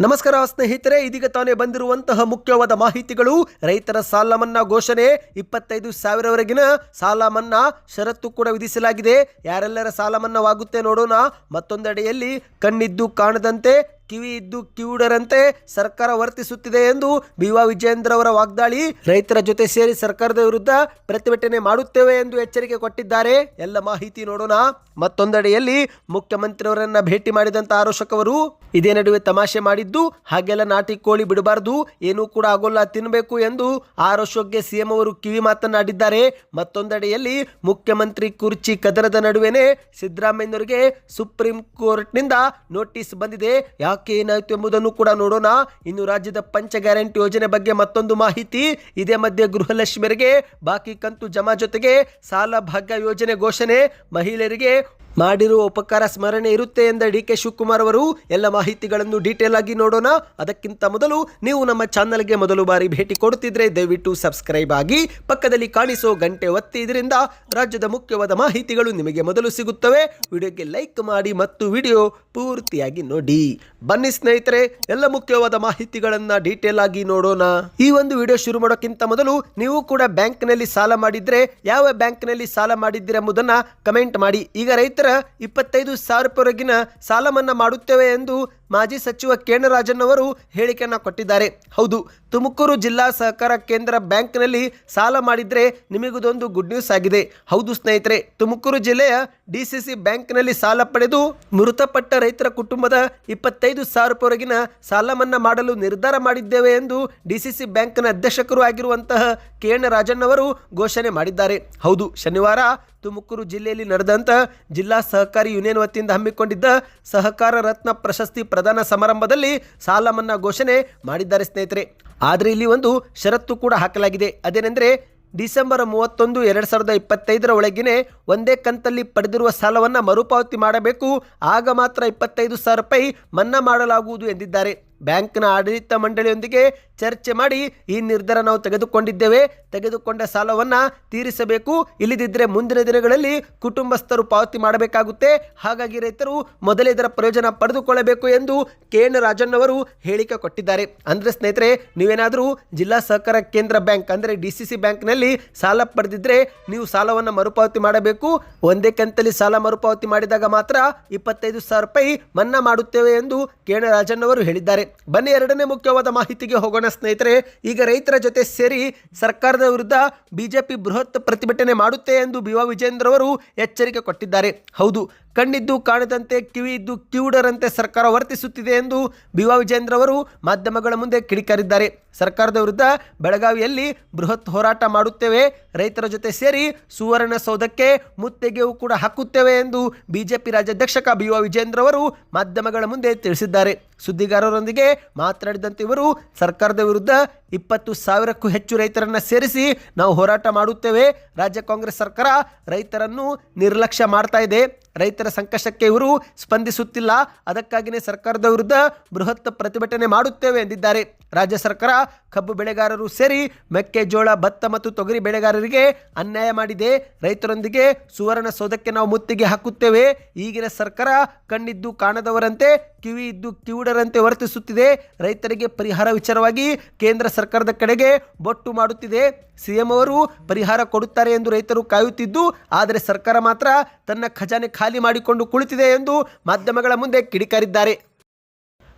ನಮಸ್ಕಾರ ಸ್ನೇಹಿತರೆ, ಇದೀಗ ತಾನೇ ಬಂದಿರುವಂತಹ ಮುಖ್ಯವಾದ ಮಾಹಿತಿಗಳು. ರೈತರ ಸಾಲ ಮನ್ನಾ ಘೋಷಣೆ, ಇಪ್ಪತ್ತೈದು ಸಾವಿರವರೆಗಿನ ಸಾಲ ಮನ್ನಾ ಷರತ್ತು ಕೂಡ ವಿಧಿಸಲಾಗಿದೆ. ಯಾರೆಲ್ಲರ ಸಾಲ ಮನ್ನಾವಾಗುತ್ತೆ ನೋಡೋಣ. ಮತ್ತೊಂದೆಡೆಯಲ್ಲಿ ಕಣ್ಣಿದ್ದು ಕಾಣದಂತೆ ಕಿವಿ ಇದ್ದು ಕಿವುಡರಂತೆ ಸರ್ಕಾರ ವರ್ತಿಸುತ್ತಿದೆ ಎಂದು ಬಿವಾ ವಿಜಯೇಂದ್ರ ಅವರ ವಾಗ್ದಾಳಿ. ರೈತರ ಜೊತೆ ಸೇರಿ ಸರ್ಕಾರದ ವಿರುದ್ಧ ಪ್ರತಿಭಟನೆ ಮಾಡುತ್ತೇವೆ ಎಂದು ಎಚ್ಚರಿಕೆ ಕೊಟ್ಟಿದ್ದಾರೆ. ಎಲ್ಲ ಮಾಹಿತಿ ನೋಡೋಣ. ಮತ್ತೊಂದೆಡೆಯಲ್ಲಿ ಮುಖ್ಯಮಂತ್ರಿಯವರನ್ನ ಭೇಟಿ ಮಾಡಿದಂತ ಆರೋಶಕವರು ಇದೇ ನಡುವೆ ತಮಾಷೆ ಮಾಡಿದ್ದು, ಹಾಗೆಲ್ಲ ನಾಟಿ ಕೋಳಿ ಬಿಡಬಾರದು, ಏನೂ ಕೂಡ ಆಗೋಲ್ಲ ತಿನ್ನಬೇಕು ಎಂದು ಆರೋಶಕ್ಕೆ ಸಿಎಂ ಅವರು ಕಿವಿ ಮಾತನಾಡಿದ್ದಾರೆ ಮತ್ತೊಂದೆಡೆಯಲ್ಲಿ ಮುಖ್ಯಮಂತ್ರಿ ಕುರ್ಚಿ ಕದನದ ನಡುವೆನೆ ಸಿದ್ದರಾಮಯ್ಯನವರಿಗೆ ಸುಪ್ರೀಂ ಕೋರ್ಟ್ನಿಂದ ನೋಟಿಸ್ ಬಂದಿದೆ. ಯಾಕೆ ಏನಾಯಿತು ಎಂಬುದನ್ನು ಕೂಡ ನೋಡೋಣ. ಇನ್ನು ರಾಜ್ಯದ ಪಂಚ ಗ್ಯಾರಂಟಿ ಯೋಜನೆ ಬಗ್ಗೆ ಮತ್ತೊಂದು ಮಾಹಿತಿ. ಇದೇ ಮಧ್ಯೆ ಗೃಹಲಕ್ಷ್ಮಿಯರಿಗೆ, ಬಾಕಿ ಕಂತು ಜಮಾ ಜೊತೆಗೆ ಸಾಲ ಭಾಗ್ಯ ಯೋಜನೆ ಘೋಷಣೆ. ಮಹಿಳೆಯರಿಗೆ ಮಾಡಿರುವ ಉಪಕಾರ ಸ್ಮರಣೆ ಇರುತ್ತೆ ಎಂದ ಡಿ ಕೆ ಶಿವಕುಮಾರ್ ಅವರು. ಎಲ್ಲ ಮಾಹಿತಿಗಳನ್ನು ಡೀಟೇಲ್ ಆಗಿ ನೋಡೋಣ. ಅದಕ್ಕಿಂತ ಮೊದಲು ನೀವು ನಮ್ಮ ಚಾನಲ್ಗೆ ಮೊದಲು ಬಾರಿ ಭೇಟಿ ಕೊಡುತ್ತಿದ್ರೆ ದಯವಿಟ್ಟು ಸಬ್ಸ್ಕ್ರೈಬ್ ಆಗಿ ಪಕ್ಕದಲ್ಲಿ ಕಾಣಿಸೋ ಗಂಟೆ ಒತ್ತಿ. ಇದರಿಂದ ರಾಜ್ಯದ ಮುಖ್ಯವಾದ ಮಾಹಿತಿಗಳು ನಿಮಗೆ ಮೊದಲು ಸಿಗುತ್ತವೆ. ವಿಡಿಯೋಗೆ ಲೈಕ್ ಮಾಡಿ ಮತ್ತು ವಿಡಿಯೋ ಪೂರ್ತಿಯಾಗಿ ನೋಡಿ. ಬನ್ನಿ ಸ್ನೇಹಿತರೆ, ಎಲ್ಲ ಮುಖ್ಯವಾದ ಮಾಹಿತಿಗಳನ್ನ ಡೀಟೇಲ್ ಆಗಿ ನೋಡೋಣ. ಈ ಒಂದು ವಿಡಿಯೋ ಶುರು ಮಾಡೋಕ್ಕಿಂತ ಮೊದಲು ನೀವು ಕೂಡ ಬ್ಯಾಂಕ್ನಲ್ಲಿ ಸಾಲ ಮಾಡಿದ್ರೆ, ಯಾವ ಬ್ಯಾಂಕ್ನಲ್ಲಿ ಸಾಲ ಮಾಡಿದ್ದೀರ ಎಂಬುದನ್ನ ಕಮೆಂಟ್ ಮಾಡಿ. ಈಗ ರೈತರ ಇಪ್ಪತ್ತೈದು ಸಾವಿರ ರೂಪಾಯಿವರೆಗಿನ ಸಾಲ ಮನ್ನಾ ಮಾಡುತ್ತೇವೆ ಎಂದು ಮಾಜಿ ಸಚಿವ ಕೇಣ ರಾಜನ್ ಅವರು ಹೇಳಿಕೆಯನ್ನು ಕೊಟ್ಟಿದ್ದಾರೆ. ಹೌದು, ತುಮಕೂರು ಜಿಲ್ಲಾ ಸಹಕಾರ ಕೇಂದ್ರ ಬ್ಯಾಂಕ್ನಲ್ಲಿ ಸಾಲ ಮಾಡಿದರೆ ನಿಮಗಿದೊಂದು ಗುಡ್ ನ್ಯೂಸ್ ಆಗಿದೆ. ಹೌದು ಸ್ನೇಹಿತರೆ, ತುಮಕೂರು ಜಿಲ್ಲೆಯ ಡಿ ಸಿ ಸಿ ಬ್ಯಾಂಕ್ನಲ್ಲಿ ಸಾಲ ಪಡೆದು ಮೃತಪಟ್ಟ ರೈತರ ಕುಟುಂಬದ ಇಪ್ಪತ್ತೈದು ಸಾವಿರ ರೂಪಾಯಿವರೆಗಿನ ಸಾಲ ಮನ್ನಾ ಮಾಡಲು ನಿರ್ಧಾರ ಮಾಡಿದ್ದೇವೆ ಎಂದು ಡಿ ಸಿ ಸಿ ಬ್ಯಾಂಕ್ನ ಅಧ್ಯಕ್ಷಕರು ಆಗಿರುವಂತಹ ಕೆ ಎನ್ ರಾಜನ್ ಅವರು ಘೋಷಣೆ ಮಾಡಿದ್ದಾರೆ. ಹೌದು, ಶನಿವಾರ ತುಮಕೂರು ಜಿಲ್ಲೆಯಲ್ಲಿ ನಡೆದಂತಹ ಜಿಲ್ಲಾ ಸಹಕಾರಿ ಯೂನಿಯನ್ ವತಿಯಿಂದ ಹಮ್ಮಿಕೊಂಡಿದ್ದ ಸಹಕಾರ ರತ್ನ ಪ್ರಶಸ್ತಿ ಪ್ರದಾನ ಸಮಾರಂಭದಲ್ಲಿ ಸಾಲ ಮನ್ನಾ ಘೋಷಣೆ ಮಾಡಿದ್ದಾರೆ ಸ್ನೇಹಿತರೆ. ಆದರೆ ಇಲ್ಲಿ ಒಂದು ಷರತ್ತು ಕೂಡ ಹಾಕಲಾಗಿದೆ. ಅದೇನೆಂದರೆ ಡಿಸೆಂಬರ್ ಮೂವತ್ತೊಂದು, ಎರಡು ಸಾವಿರದ ಇಪ್ಪತ್ತೈದರ ಒಳಗಿನೇ ಒಂದೇ ಕಂತಲ್ಲಿ ಪಡೆದಿರುವ ಸಾಲವನ್ನು ಮರುಪಾವತಿ ಮಾಡಬೇಕು. ಆಗ ಮಾತ್ರ ಇಪ್ಪತ್ತೈದು ಸಾವಿರ ರೂಪಾಯಿ ಮನ್ನಾ ಮಾಡಲಾಗುವುದು ಎಂದಿದ್ದಾರೆ. ಬ್ಯಾಂಕ್ನ ಆಡಳಿತ ಮಂಡಳಿಯೊಂದಿಗೆ ಚರ್ಚೆ ಮಾಡಿ ಈ ನಿರ್ಧಾರ ನಾವು ತೆಗೆದುಕೊಂಡಿದ್ದೇವೆ. ತೆಗೆದುಕೊಂಡ ಸಾಲವನ್ನು ತೀರಿಸಬೇಕು. ಇಲ್ಲದಿದ್ದರೆ ಮುಂದಿನ ದಿನಗಳಲ್ಲಿ ಕುಟುಂಬಸ್ಥರು ಪಾವತಿ ಮಾಡಬೇಕಾಗುತ್ತೆ. ಹಾಗಾಗಿ ರೈತರು ಮೊದಲೇ ಇದರ ಪ್ರಯೋಜನ ಪಡೆದುಕೊಳ್ಳಬೇಕು ಎಂದು ಕೆ ಎನ್ ರಾಜನ್ ಅವರು ಹೇಳಿಕೆ ಕೊಟ್ಟಿದ್ದಾರೆ. ಅಂದರೆ ಸ್ನೇಹಿತರೆ, ನೀವೇನಾದರೂ ಜಿಲ್ಲಾ ಸಹಕಾರ ಕೇಂದ್ರ ಬ್ಯಾಂಕ್ ಅಂದರೆ ಡಿ ಸಿ ಸಿ ಬ್ಯಾಂಕ್ನಲ್ಲಿ ಸಾಲ ಪಡೆದಿದ್ದರೆ ನೀವು ಸಾಲವನ್ನು ಮರುಪಾವತಿ ಮಾಡಬೇಕು. ಒಂದೇ ಕಂತಲ್ಲಿ ಸಾಲ ಮರುಪಾವತಿ ಮಾಡಿದಾಗ ಮಾತ್ರ ಇಪ್ಪತ್ತೈದು ಸಾವಿರ ರೂಪಾಯಿ ಮನ್ನಾ ಮಾಡುತ್ತೇವೆ ಎಂದು ಕೆ ಎನ್ ರಾಜನ್ ಅವರು ಹೇಳಿದ್ದಾರೆ. ಬನ್ನಿ, ಎರಡನೇ ಮುಖ್ಯವಾದ ಮಾಹಿತಿಗೆ ಹೋಗೋಣ ಸ್ನೇಹಿತರೆ. ಈಗ ರೈತರ ಜೊತೆ ಸೇರಿ ಸರ್ಕಾರದ ವಿರುದ್ಧ ಬಿಜೆಪಿ ಬೃಹತ್ ಪ್ರತಿಭಟನೆ ಮಾಡುತ್ತೆ ಎಂದು ಬಿ ವಾ ವಿಜೇಂದ್ರ ಅವರು ಎಚ್ಚರಿಕೆ ಕೊಟ್ಟಿದ್ದಾರೆ. ಹೌದು, ಕಣ್ಣಿದ್ದು ಕಾಣದಂತೆ ಕಿವಿ ಇದ್ದು ಕಿವುಡರಂತೆ ಸರ್ಕಾರ ವರ್ತಿಸುತ್ತಿದೆ ಎಂದು ಬಿ ವಾ ವಿಜೇಂದ್ರ ಅವರು ಮಾಧ್ಯಮಗಳ ಮುಂದೆ ಕಿಡಿಕಾರಿದ್ದಾರೆ. ಸರ್ಕಾರದ ವಿರುದ್ಧ ಬೆಳಗಾವಿಯಲ್ಲಿ ಬೃಹತ್ ಹೋರಾಟ ಮಾಡುತ್ತೇವೆ. ರೈತರ ಜೊತೆ ಸೇರಿ ಸುವರ್ಣಸೌಧಕ್ಕೆ ಮುತ್ತಿಗೆಯೂ ಕೂಡ ಹಾಕುತ್ತೇವೆ ಎಂದು ಬಿಜೆಪಿ ರಾಜ್ಯಾಧ್ಯಕ್ಷಕ ಬಿ. ಯುವ ವಿಜೇಂದ್ರ ಅವರು ಮಾಧ್ಯಮಗಳ ಮುಂದೆ ತಿಳಿಸಿದ್ದಾರೆ. ಸುದ್ದಿಗಾರರೊಂದಿಗೆ ಮಾತನಾಡಿದಂತೆ ಇವರು ಸರ್ಕಾರದ ವಿರುದ್ಧ ಇಪ್ಪತ್ತು ಸಾವಿರಕ್ಕೂ ಹೆಚ್ಚು ರೈತರನ್ನು ಸೇರಿಸಿ ನಾವು ಹೋರಾಟ ಮಾಡುತ್ತೇವೆ. ರಾಜ್ಯ ಕಾಂಗ್ರೆಸ್ ಸರ್ಕಾರ ರೈತರನ್ನು ನಿರ್ಲಕ್ಷ್ಯ ಮಾಡ್ತಾ ಇದೆ. ರೈತರ ಸಂಕಷ್ಟಕ್ಕೆ ಇವರು ಸ್ಪಂದಿಸುತ್ತಿಲ್ಲ. ಅದಕ್ಕಾಗಿಯೇ ಸರ್ಕಾರದ ವಿರುದ್ಧ ಬೃಹತ್ ಪ್ರತಿಭಟನೆ ಮಾಡುತ್ತೇವೆ ಎಂದಿದ್ದಾರೆ. ರಾಜ್ಯ ಸರ್ಕಾರ ಕಬ್ಬು ಬೆಳೆಗಾರರು ಸೇರಿ ಮೆಕ್ಕೆಜೋಳ, ಭತ್ತ ಮತ್ತು ತೊಗರಿ ಬೆಳೆಗಾರರಿಗೆ ಅನ್ಯಾಯ ಮಾಡಿದೆ. ರೈತರೊಂದಿಗೆ ಸುವರ್ಣ ಸೌಧಕ್ಕೆ ನಾವು ಮುತ್ತಿಗೆ ಹಾಕುತ್ತೇವೆ. ಈಗಿನ ಸರ್ಕಾರ ಕಣ್ಣಿದ್ದು ಕಾಣದವರಂತೆ ಕಿವಿ ಇದ್ದು ಕಿವುಡರಂತೆ ವರ್ತಿಸುತ್ತಿದೆ. ರೈತರಿಗೆ ಪರಿಹಾರ ವಿಚಾರವಾಗಿ ಕೇಂದ್ರ ಸರ್ಕಾರದ ಕಡೆಗೆ ಬೊಟ್ಟು ಮಾಡುತ್ತಿದೆ. ಸಿಎಂ ಅವರು ಪರಿಹಾರ ಕೊಡುತ್ತಾರೆ ಎಂದು ರೈತರು ಕಾಯುತ್ತಿದ್ದು, ಆದರೆ ಸರ್ಕಾರ ಮಾತ್ರ ತನ್ನ ಖಜಾನೆ ಖಾಲಿ ಮಾಡಿಕೊಂಡು ಕುಳಿತಿದೆ ಎಂದು ಮಾಧ್ಯಮಗಳ ಮುಂದೆ ಕಿಡಿಕಾರಿದ್ದಾರೆ.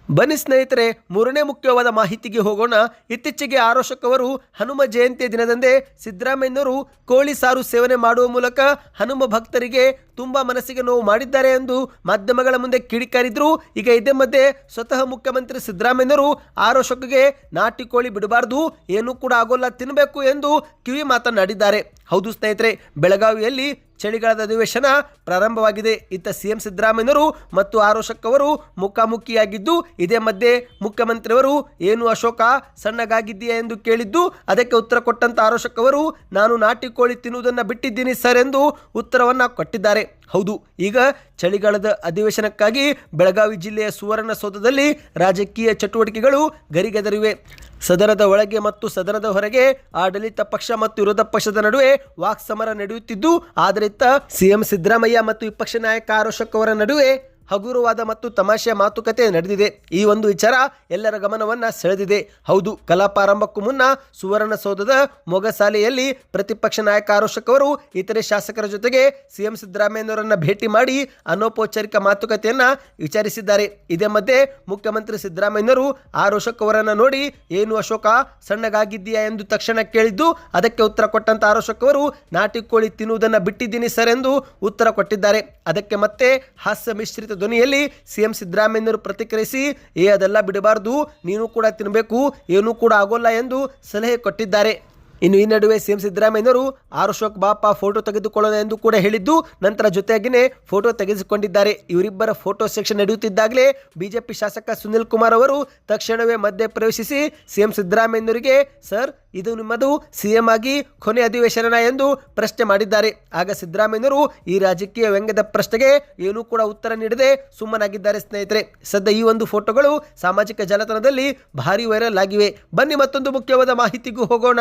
ಬನ್ನಿ ಸ್ನೇಹಿತರೆ, ಮೂರನೇ ಮುಖ್ಯವಾದ ಮಾಹಿತಿಗೆ ಹೋಗೋಣ. ಇತ್ತೀಚೆಗೆ ಆರೋಶಕವರು ಹನುಮ ಜಯಂತಿಯ ದಿನದಂದೇ ಸಿದ್ದರಾಮಯ್ಯನವರು ಕೋಳಿ ಸಾರು ಸೇವನೆ ಮಾಡುವ ಮೂಲಕ ಹನುಮ ಭಕ್ತರಿಗೆ ತುಂಬ ಮನಸ್ಸಿಗೆ ನೋವು ಮಾಡಿದ್ದಾರೆ ಎಂದು ಮಾಧ್ಯಮಗಳ ಮುಂದೆ ಕಿಡಿಕಾರಿದ್ರು. ಈಗ ಇದೇ ಮಧ್ಯೆ ಸ್ವತಃ ಮುಖ್ಯಮಂತ್ರಿ ಸಿದ್ದರಾಮಯ್ಯನವರು ಆರೋಶಕಗೆ ನಾಟಿ ಕೋಳಿ ಬಿಡಬಾರ್ದು, ಏನೂ ಕೂಡ ಆಗೋಲ್ಲ ತಿನ್ನಬೇಕು ಎಂದು ಕಿವಿ ಮಾತನಾಡಿದ್ದಾರೆ. ಹೌದು ಸ್ನೇಹಿತರೆ, ಬೆಳಗಾವಿಯಲ್ಲಿ ಚಳಿಗಾಲದ ಅಧಿವೇಶನ ಪ್ರಾರಂಭವಾಗಿದೆ. ಇತ್ತ ಸಿಎಂ ಸಿದ್ದರಾಮಯ್ಯನವರು ಮತ್ತು ಆರೋಶಕ್ ಅವರು ಮುಖಾಮುಖಿಯಾಗಿದ್ದು, ಇದೇ ಮಧ್ಯೆ ಮುಖ್ಯಮಂತ್ರಿಯವರು, ಏನು ಅಶೋಕ, ಸಣ್ಣಗಾಗಿದ್ದೀಯಾ? ಎಂದು ಕೇಳಿದ್ದು, ಅದಕ್ಕೆ ಉತ್ತರ ಕೊಟ್ಟಂತ ಆರೋಶಕ್ ಅವರು ನಾನು ನಾಟಿ ಕೋಳಿ ತಿನ್ನುವುದನ್ನು ಬಿಟ್ಟಿದ್ದೀನಿ ಸರ್ ಎಂದು ಉತ್ತರವನ್ನು ಕೊಟ್ಟಿದ್ದಾರೆ. ಹೌದು, ಈಗ ಚಳಿಗಾಲದ ಅಧಿವೇಶನಕ್ಕಾಗಿ ಬೆಳಗಾವಿ ಜಿಲ್ಲೆಯ ಸುವರ್ಣಸೌಧದಲ್ಲಿ ರಾಜಕೀಯ ಚಟುವಟಿಕೆಗಳು ಗರಿಗೆದರಿವೆ. ಸದನದ ಒಳಗೆ ಮತ್ತು ಸದನದ ಹೊರಗೆ ಆಡಳಿತ ಪಕ್ಷ ಮತ್ತು ವಿರೋಧ ಪಕ್ಷದ ನಡುವೆ ವಾಕ್ಸಮರ ನಡೆಯುತ್ತಿದ್ದು ಆದರೆ ಸಿಎಂ ಸಿದ್ದರಾಮಯ್ಯ ಮತ್ತು ವಿಪಕ್ಷ ನಾಯಕ ಆರೋಶಕ್ ಅವರ ನಡುವೆ ಹಗುರವಾದ ಮತ್ತು ತಮಾಷೆಯ ಮಾತುಕತೆ ನಡೆದಿದೆ. ಈ ಒಂದು ವಿಚಾರ ಎಲ್ಲರ ಗಮನವನ್ನ ಸೆಳೆದಿದೆ. ಹೌದು ಕಲಾಪಾರಂಭಕ್ಕೂ ಮುನ್ನ ಸುವರ್ಣಸೌಧದ ಮೊಗಸಾಲೆಯಲ್ಲಿ ಪ್ರತಿಪಕ್ಷ ನಾಯಕ ಆರೋಶಕ್ ಅವರು ಇತರೆ ಶಾಸಕರ ಜೊತೆಗೆ ಸಿಎಂ ಸಿದ್ದರಾಮಯ್ಯನವರನ್ನ ಭೇಟಿ ಮಾಡಿ ಅನೌಪಚಾರಿಕ ಮಾತುಕತೆಯನ್ನ ವಿಚಾರಿಸಿದ್ದಾರೆ. ಇದೇ ಮಧ್ಯೆ ಮುಖ್ಯಮಂತ್ರಿ ಸಿದ್ದರಾಮಯ್ಯನವರು ಆರೋಶಕ್ ಅವರನ್ನ ನೋಡಿ, ಏನು ಅಶೋಕ, ಸಣ್ಣಗಾಗಿದ್ದೀಯಾ? ಎಂದು ತಕ್ಷಣ ಕೇಳಿದ್ದು, ಅದಕ್ಕೆ ಉತ್ತರ ಕೊಟ್ಟಂತ ಆರೋಶಕ್ ಅವರು, ನಾಟಿ ಕೋಳಿ ತಿನ್ನುವುದನ್ನು ಬಿಟ್ಟಿದ್ದೀನಿ ಸರ್ ಎಂದು ಉತ್ತರ ಕೊಟ್ಟಿದ್ದಾರೆ. ಅದಕ್ಕೆ ಮತ್ತೆ ಹಾಸ್ಯ ಮಿಶ್ರಿತ ಧ್ವನಿಯಲ್ಲಿ ಸಿಎಂ ಸಿದ್ದರಾಮಯ್ಯನವರು ಪ್ರತಿಕ್ರಿಯಿಸಿ, ಏ, ಅದೆಲ್ಲ ಬಿಡಬಾರ್ದು, ನೀನು ಕೂಡ ತಿನ್ನಬೇಕು ಏನೂ ಕೂಡ ಆಗೋಲ್ಲ ಎಂದು ಸಲಹೆ ಕೊಟ್ಟಿದ್ದಾರೆ. ಇನ್ನು ಈ ನಡುವೆ ಸಿಎಂ ಸಿದ್ದರಾಮಯ್ಯನವರು ಆರು ಅಶೋಕ್ ಬಾಪ ಫೋಟೋ ತೆಗೆದುಕೊಳ್ಳೋಣ ಎಂದು ಕೂಡ ಹೇಳಿದ್ದು, ನಂತರ ಜೊತೆಯಾಗಿನೇ ಫೋಟೋ ತೆಗೆಸಿಕೊಂಡಿದ್ದಾರೆ ಇವರಿಬ್ಬರ ಫೋಟೋ ಸೆಕ್ಷನ್ ನಡೆಯುತ್ತಿದ್ದಾಗಲೇ ಬಿಜೆಪಿ ಶಾಸಕ ಸುನಿಲ್ ಕುಮಾರ್ ಅವರು ತಕ್ಷಣವೇ ಮಧ್ಯೆ ಪ್ರವೇಶಿಸಿ ಸಿಎಂ ಸಿದ್ದರಾಮಯ್ಯನವರಿಗೆ, ಸರ್, ಇದು ನಿಮ್ಮದು ಸಿಎಂ ಆಗಿ ಕೊನೆ ಅಧಿವೇಶನ ಎಂದು ಪ್ರಶ್ನೆ ಮಾಡಿದ್ದಾರೆ. ಆಗ ಸಿದ್ದರಾಮಯ್ಯನವರು ಈ ರಾಜಕೀಯ ವ್ಯಂಗ್ಯದ ಪ್ರಶ್ನೆಗೆ ಏನೂ ಕೂಡ ಉತ್ತರ ನೀಡದೆ ಸುಮ್ಮನಾಗಿದ್ದಾರೆ ಸ್ನೇಹಿತರೆ. ಸದ್ಯ ಈ ಒಂದು ಫೋಟೋಗಳು ಸಾಮಾಜಿಕ ಜಾಲತಾಣದಲ್ಲಿ ಭಾರಿ ವೈರಲ್ ಆಗಿವೆ. ಬನ್ನಿ ಮತ್ತೊಂದು ಮುಖ್ಯವಾದ ಮಾಹಿತಿಗೂ ಹೋಗೋಣ.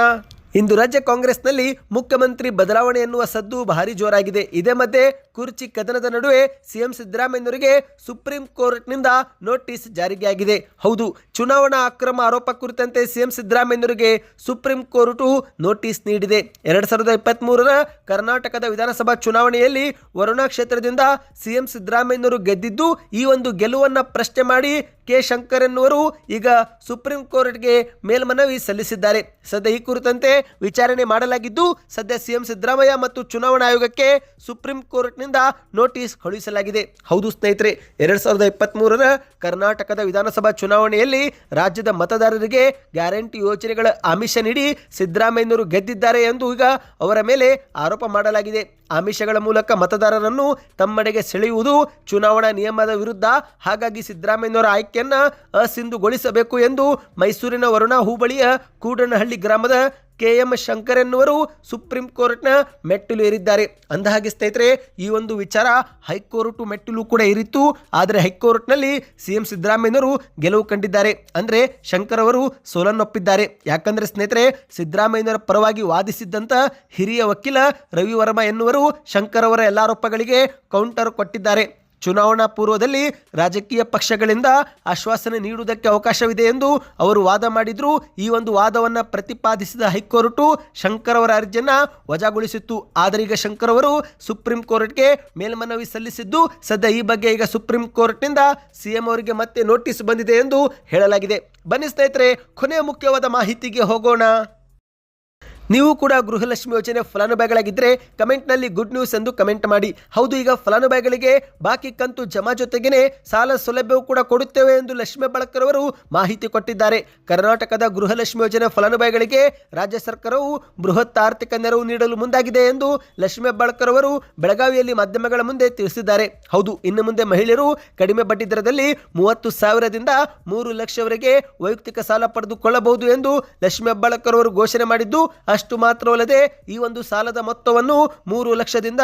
ಇಂದು ರಾಜ್ಯ ಕಾಂಗ್ರೆಸ್ನಲ್ಲಿ ಮುಖ್ಯಮಂತ್ರಿ ಬದಲಾವಣೆ ಎನ್ನುವ ಸದ್ದು ಭಾರಿ ಜೋರಾಗಿದೆ. ಇದೇ ಮಧ್ಯೆ ಕುರ್ಚಿ ಕದನದ ನಡುವೆ ಸಿಎಂ ಸಿದ್ದರಾಮಯ್ಯನವರಿಗೆ ಸುಪ್ರೀಂ ಕೋರ್ಟ್ನಿಂದ ನೋಟಿಸ್ ಜಾರಿಯಾಗಿದೆ. ಹೌದು, ಚುನಾವಣಾ ಅಕ್ರಮ ಆರೋಪ ಕುರಿತಂತೆ ಸಿಎಂ ಸಿದ್ದರಾಮಯ್ಯನವರಿಗೆ ಸುಪ್ರೀಂ ಕೋರ್ಟು ನೋಟಿಸ್ ನೀಡಿದೆ. ಎರಡು ಸಾವಿರದ ಇಪ್ಪತ್ತ್ಮೂರರ ಕರ್ನಾಟಕದ ವಿಧಾನಸಭಾ ಚುನಾವಣೆಯಲ್ಲಿ ವರುಣಾ ಕ್ಷೇತ್ರದಿಂದ ಸಿಎಂ ಸಿದ್ದರಾಮಯ್ಯನವರು ಗೆದ್ದಿದ್ದು, ಈ ಒಂದು ಗೆಲುವನ್ನು ಪ್ರಶ್ನೆ ಮಾಡಿ ಕೆ ಶಂಕರ್ ಎನ್ನುವರು ಈಗ ಸುಪ್ರೀಂ ಕೋರ್ಟ್ಗೆ ಮೇಲ್ಮನವಿ ಸಲ್ಲಿಸಿದ್ದಾರೆ. ಸದ್ಯ ಈ ಕುರಿತಂತೆ ವಿಚಾರಣೆ ಮಾಡಲಾಗಿದ್ದು, ಸದ್ಯ ಸಿಎಂ ಸಿದ್ದರಾಮಯ್ಯ ಮತ್ತು ಚುನಾವಣಾ ಆಯೋಗಕ್ಕೆ ಸುಪ್ರೀಂ ಕೋರ್ಟ್ನಿಂದ ನೋಟಿಸ್ ಕಳುಹಿಸಲಾಗಿದೆ. ಹೌದು ಸ್ನೇಹಿತರೆ, ಎರಡ್ ಸಾವಿರದ ಕರ್ನಾಟಕದ ವಿಧಾನಸಭಾ ಚುನಾವಣೆಯಲ್ಲಿ ರಾಜ್ಯದ ಮತದಾರರಿಗೆ ಗ್ಯಾರಂಟಿ ಯೋಜನೆಗಳ ಆಮಿಷ ನೀಡಿ ಸಿದ್ದರಾಮಯ್ಯನವರು ಗೆದ್ದಿದ್ದಾರೆ ಎಂದು ಈಗ ಅವರ ಮೇಲೆ ಆರೋಪ ಮಾಡಲಾಗಿದೆ. ಆಮಿಷಗಳ ಮೂಲಕ ಮತದಾರರನ್ನು ತಮ್ಮಡೆಗೆ ಸೆಳೆಯುವುದು ಚುನಾವಣಾ ನಿಯಮದ ವಿರುದ್ಧ, ಹಾಗಾಗಿ ಸಿದ್ದರಾಮಯ್ಯನವರ ಆಯ್ಕೆಯನ್ನು ಅಸಿಂಧುಗೊಳಿಸಬೇಕು ಎಂದು ಮೈಸೂರಿನ ವರುಣಾ ಹೋಬಳಿಯ ಕೂಡನಹಳ್ಳಿ ಗ್ರಾಮದ ಕೆ ಎಂ ಶಂಕರ್ ಎನ್ನುವರು ಸುಪ್ರೀಂ ಕೋರ್ಟ್ನ ಮೆಟ್ಟಿಲು ಏರಿದ್ದಾರೆ. ಅಂದಹಾಗೆ ಸ್ನೇಹಿತರೆ, ಈ ಒಂದು ವಿಚಾರ ಹೈಕೋರ್ಟ್ ಮೆಟ್ಟಿಲು ಕೂಡ ಏರಿತ್ತು. ಆದರೆ ಹೈಕೋರ್ಟ್ನಲ್ಲಿ ಸಿಎಂ ಸಿದ್ದರಾಮಯ್ಯನವರು ಗೆಲುವು ಕಂಡಿದ್ದಾರೆ. ಅಂದರೆ ಶಂಕರ್ ಅವರು ಸೋಲನ್ನೊಪ್ಪಿದ್ದಾರೆ. ಯಾಕಂದರೆ ಸ್ನೇಹಿತರೆ, ಸಿದ್ದರಾಮಯ್ಯನವರ ಪರವಾಗಿ ವಾದಿಸಿದ್ದಂಥ ಹಿರಿಯ ವಕೀಲ ರವಿವರ್ಮ ಎನ್ನುವರು ಶಂಕರ್ ಅವರ ಎಲ್ಲ ಆರೋಪಗಳಿಗೆ ಕೌಂಟರ್ ಕೊಟ್ಟಿದ್ದಾರೆ. ಚುನಾವಣಾ ಪೂರ್ವದಲ್ಲಿ ರಾಜಕೀಯ ಪಕ್ಷಗಳಿಂದ ಆಶ್ವಾಸನೆ ನೀಡುವುದಕ್ಕೆ ಅವಕಾಶವಿದೆ ಎಂದು ಅವರು ವಾದ ಮಾಡಿದ್ರು. ಈ ಒಂದು ವಾದವನ್ನು ಪ್ರತಿಪಾದಿಸಿದ ಹೈಕೋರ್ಟು ಶಂಕರ್ ಅವರ ಅರ್ಜಿಯನ್ನ ವಜಾಗೊಳಿಸಿತ್ತು. ಆದರೆ ಈಗ ಶಂಕರ್ ಅವರು ಸುಪ್ರೀಂ ಕೋರ್ಟ್ಗೆ ಮೇಲ್ಮನವಿ ಸಲ್ಲಿಸಿದ್ದು, ಸದ್ಯ ಈ ಬಗ್ಗೆ ಈಗ ಸುಪ್ರೀಂ ಕೋರ್ಟ್ನಿಂದ ಸಿಎಂ ಅವರಿಗೆ ಮತ್ತೆ ನೋಟಿಸ್ ಬಂದಿದೆ ಎಂದು ಹೇಳಲಾಗಿದೆ. ಬನ್ನಿ ಸ್ನೇಹಿತರೆ, ಕೊನೆಯ ಮುಖ್ಯವಾದ ಮಾಹಿತಿಗೆ ಹೋಗೋಣ. ನೀವು ಕೂಡ ಗೃಹಲಕ್ಷ್ಮಿ ಯೋಜನೆ ಫಲಾನುಭವಿಗಳಾಗಿದ್ದರೆ ಕಮೆಂಟ್ನಲ್ಲಿ ಗುಡ್ ನ್ಯೂಸ್ ಎಂದು ಕಮೆಂಟ್ ಮಾಡಿ. ಹೌದು, ಈಗ ಫಲಾನುಭವಿಗಳಿಗೆ ಬಾಕಿ ಕಂತು ಜಮಾ ಜೊತೆಗೇನೆ ಸಾಲ ಸೌಲಭ್ಯವೂ ಕೂಡ ಕೊಡುತ್ತೇವೆ ಎಂದು ಲಕ್ಷ್ಮೀ ಬಳಕರವರು ಮಾಹಿತಿ ಕೊಟ್ಟಿದ್ದಾರೆ. ಕರ್ನಾಟಕದ ಗೃಹಲಕ್ಷ್ಮಿ ಯೋಜನೆ ಫಲಾನುಭವಿಗಳಿಗೆ ರಾಜ್ಯ ಸರ್ಕಾರವು ಬೃಹತ್ ಆರ್ಥಿಕ ನೆರವು ನೀಡಲು ಮುಂದಾಗಿದೆ ಎಂದು ಲಕ್ಷ್ಮೀ ಬಳಕರವರು ಬೆಳಗಾವಿಯಲ್ಲಿ ಮಾಧ್ಯಮಗಳ ಮುಂದೆ ತಿಳಿಸಿದ್ದಾರೆ. ಹೌದು, ಇನ್ನು ಮುಂದೆ ಮಹಿಳೆಯರು ಕಡಿಮೆ ಬಡ್ಡಿ ದರದಲ್ಲಿ ಮೂವತ್ತು ಸಾವಿರದಿಂದ ಮೂರು ಲಕ್ಷವರೆಗೆ ವೈಯಕ್ತಿಕ ಸಾಲ ಪಡೆದುಕೊಳ್ಳಬಹುದು ಎಂದು ಲಕ್ಷ್ಮೀ ಬಳಕರವರು ಘೋಷಣೆ ಮಾಡಿದ್ದು ಮಾತ್ರವಲ್ಲದೆ ಈ ಒಂದು ಸಾಲದ ಮೊತ್ತವನ್ನು ಮೂರು ಲಕ್ಷದಿಂದ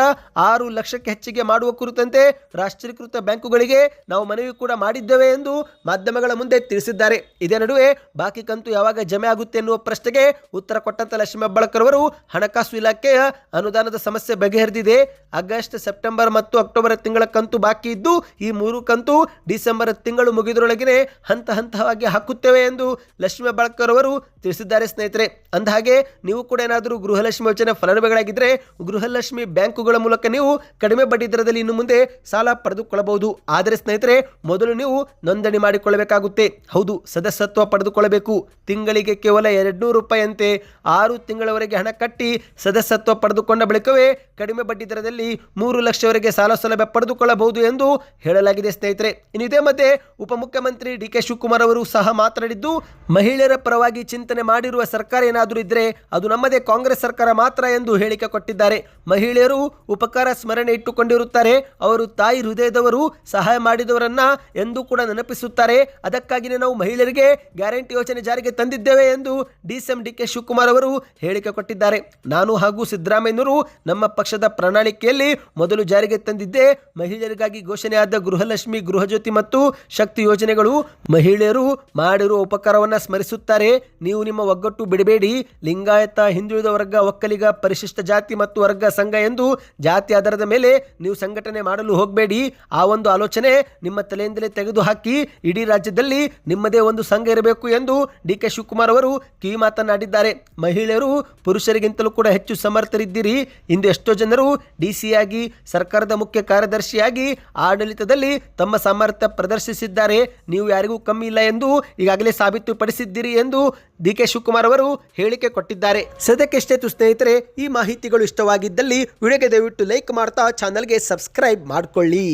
ಆರು ಲಕ್ಷಕ್ಕೆ ಹೆಚ್ಚಿಗೆ ಮಾಡುವ ಕುರಿತಂತೆ ರಾಷ್ಟ್ರೀಕೃತ ಬ್ಯಾಂಕುಗಳಿಗೆ ನಾವು ಮನವಿ ಕೂಡ ಮಾಡಿದ್ದೇವೆ ಎಂದು ಮಾಧ್ಯಮಗಳ ಮುಂದೆ ತಿಳಿಸಿದ್ದಾರೆ. ಇದೇ ನಡುವೆ ಬಾಕಿ ಕಂತು ಯಾವಾಗ ಜಮೆ ಆಗುತ್ತೆ ಎನ್ನುವ ಪ್ರಶ್ನೆಗೆ ಉತ್ತರ ಕೊಟ್ಟಂತ ಲಕ್ಷ್ಮೀ ಹೆಬ್ಬಾಳ್ಕರ್ ಅವರು, ಹಣಕಾಸು ಇಲಾಖೆಯ ಅನುದಾನದ ಸಮಸ್ಯೆ ಬಗೆಹರಿದಿದೆ. ಆಗಸ್ಟ್, ಸೆಪ್ಟೆಂಬರ್ ಮತ್ತು ಅಕ್ಟೋಬರ್ ತಿಂಗಳ ಕಂತು ಬಾಕಿ ಇದ್ದು, ಈ ಮೂರು ಕಂತು ಡಿಸೆಂಬರ್ ತಿಂಗಳು ಮುಗಿದರೊಳಗಿನ ಹಂತ ಹಂತವಾಗಿ ಹಾಕುತ್ತೇವೆ ಎಂದು ಲಕ್ಷ್ಮೀ ಹೆಬ್ಬಾಳ್ಕರ್ ಅವರು ತಿಳಿಸಿದ್ದಾರೆ ಸ್ನೇಹಿತರೆ. ಅಂದಹಾಗೆ, ನೀವು ಕೂಡ ಏನಾದರೂ ಗೃಹಲಕ್ಷ್ಮಿ ಯೋಜನೆ ಫಲಾನುಭವಿಗಳಾಗಿದ್ದರೆ ಗೃಹಲಕ್ಷ್ಮಿ ಬ್ಯಾಂಕುಗಳ ಮೂಲಕ ನೀವು ಕಡಿಮೆ ಬಡ್ಡಿ ದರದಲ್ಲಿ ಇನ್ನು ಮುಂದೆ ಸಾಲ ಪಡೆದುಕೊಳ್ಳಬಹುದು. ಆದರೆ ಸ್ನೇಹಿತರೆ, ಮೊದಲು ನೀವು ನೋಂದಣಿ ಮಾಡಿಕೊಳ್ಳಬೇಕಾಗುತ್ತೆ. ಹೌದು, ಸದಸ್ಯತ್ವ ಪಡೆದುಕೊಳ್ಳಬೇಕು. ತಿಂಗಳಿಗೆ ಕೇವಲ ಎರಡ್ನೂರು ರೂಪಾಯಿಯಂತೆ ಆರು ತಿಂಗಳವರೆಗೆ ಹಣ ಕಟ್ಟಿ ಸದಸ್ಯತ್ವ ಪಡೆದುಕೊಂಡ ಬಳಿಕವೇ ಕಡಿಮೆ ಬಡ್ಡಿ ದರದಲ್ಲಿ ಮೂರು ಲಕ್ಷವರೆಗೆ ಸಾಲ ಸೌಲಭ್ಯ ಪಡೆದುಕೊಳ್ಳಬಹುದು ಎಂದು ಹೇಳಲಾಗಿದೆ ಸ್ನೇಹಿತರೆ. ಇನ್ನು ಇದೇ ಮಧ್ಯೆ ಉಪಮುಖ್ಯಮಂತ್ರಿ ಡಿ ಕೆ ಶಿವಕುಮಾರ್ ಅವರು ಸಹ ಮಾತನಾಡಿದ್ದು, ಮಹಿಳೆಯರ ಪರವಾಗಿ ಚಿಂತನೆ ಮಾಡಿರುವ ಸರ್ಕಾರ ಏನಾದರೂ ಇದ್ರೆ ಅದು ನಮ್ಮದೇ ಕಾಂಗ್ರೆಸ್ ಸರ್ಕಾರ ಮಾತ್ರ ಎಂದು ಹೇಳಿಕೆ ಕೊಟ್ಟಿದ್ದಾರೆ. ಮಹಿಳೆಯರು ಉಪಕಾರ ಸ್ಮರಣೆ ಇಟ್ಟುಕೊಂಡಿರುತ್ತಾರೆ. ಅವರು ತಾಯಿ ಹೃದಯದವರು ಸಹಾಯ ಮಾಡಿದವರನ್ನ ಎಂದು ಕೂಡ ನೆನಪಿಸುತ್ತಾರೆ. ಅದಕ್ಕಾಗಿಯೇ ನಾವು ಮಹಿಳೆಯರಿಗೆ ಗ್ಯಾರಂಟಿ ಯೋಜನೆ ಜಾರಿಗೆ ತಂದಿದ್ದೇವೆ ಎಂದು ಡಿಸಿಎಂ ಡಿ ಕೆ ಶಿವಕುಮಾರ್ ಅವರು ಹೇಳಿಕೆ ಕೊಟ್ಟಿದ್ದಾರೆ. ನಾನು ಹಾಗೂ ಸಿದ್ದರಾಮಯ್ಯನವರು ನಮ್ಮ ಪಕ್ಷದ ಪ್ರಣಾಳಿಕೆಯಲ್ಲಿ ಮೊದಲು ಜಾರಿಗೆ ತಂದಿದ್ದೆ ಮಹಿಳೆಯರಿಗಾಗಿ ಘೋಷಣೆಯಾದ ಗೃಹಲಕ್ಷ್ಮಿ, ಗೃಹಜ್ಯೋತಿ ಮತ್ತು ಶಕ್ತಿ ಯೋಜನೆಗಳು ಮಹಿಳೆಯರು ಮಾಡಿರುವ ಉಪಕಾರವನ್ನು ಸ್ಮರಿಸುತ್ತಾರೆ. ನೀವು ನಿಮ್ಮ ಒಗ್ಗಟ್ಟು ಬಿಡಬೇಡಿ. ಲಿಂಗಾಯತ ಇರುವಂತಹ ಹಿಂದುಳಿದ ವರ್ಗ, ಒಕ್ಕಲಿಗ, ಪರಿಶಿಷ್ಟ ಜಾತಿ ಮತ್ತು ವರ್ಗ ಸಂಘ ಎಂದು ಜಾತಿ ಆಧಾರದ ಮೇಲೆ ನೀವು ಸಂಘಟನೆ ಮಾಡಲು ಹೋಗಬೇಡಿ. ಆ ಒಂದು ಆಲೋಚನೆ ನಿಮ್ಮ ತಲೆಯಿಂದಲೇ ತೆಗೆದು ಹಾಕಿ ಇಡೀ ರಾಜ್ಯದಲ್ಲಿ ನಿಮ್ಮದೇ ಒಂದು ಸಂಘ ಇರಬೇಕು ಎಂದು ಡಿ ಕೆ ಶಿವಕುಮಾರ್ ಅವರು ಕಿವಿ ಮಾತನಾಡಿದ್ದಾರೆ ಮಹಿಳೆಯರು ಪುರುಷರಿಗಿಂತಲೂ ಕೂಡ ಹೆಚ್ಚು ಸಮರ್ಥರಿದ್ದೀರಿ. ಇಂದು ಎಷ್ಟೋ ಜನರು ಡಿ ಸಿಯಾಗಿ ಸರ್ಕಾರದ ಮುಖ್ಯ ಕಾರ್ಯದರ್ಶಿಯಾಗಿ, ಆಡಳಿತದಲ್ಲಿ ತಮ್ಮ ಸಾಮರ್ಥ್ಯ ಪ್ರದರ್ಶಿಸಿದ್ದಾರೆ. ನೀವು ಯಾರಿಗೂ ಕಮ್ಮಿ ಇಲ್ಲ ಎಂದು ಈಗಾಗಲೇ ಸಾಬೀತುಪಡಿಸಿದ್ದೀರಿ ಎಂದು ಡಿ ಕೆ ಶಿವಕುಮಾರ್ ಅವರು ಹೇಳಿಕೆ ಕೊಟ್ಟಿದ್ದಾರೆ. ಸದ್ಯಕ್ಕೆ ಇಷ್ಟೇತು ಸ್ನೇಹಿತರೆ ಈ ಮಾಹಿತಿಗಳು ಇಷ್ಟವಾಗಿದ್ದಲ್ಲಿ ವಿಡಿಯೋಗೆ ದಯವಿಟ್ಟು ಲೈಕ್ ಮಾಡ್ತಾ ಚಾನಲ್ಗೆ ಸಬ್ಸ್ಕ್ರೈಬ್ ಮಾಡಿಕೊಳ್ಳಿ.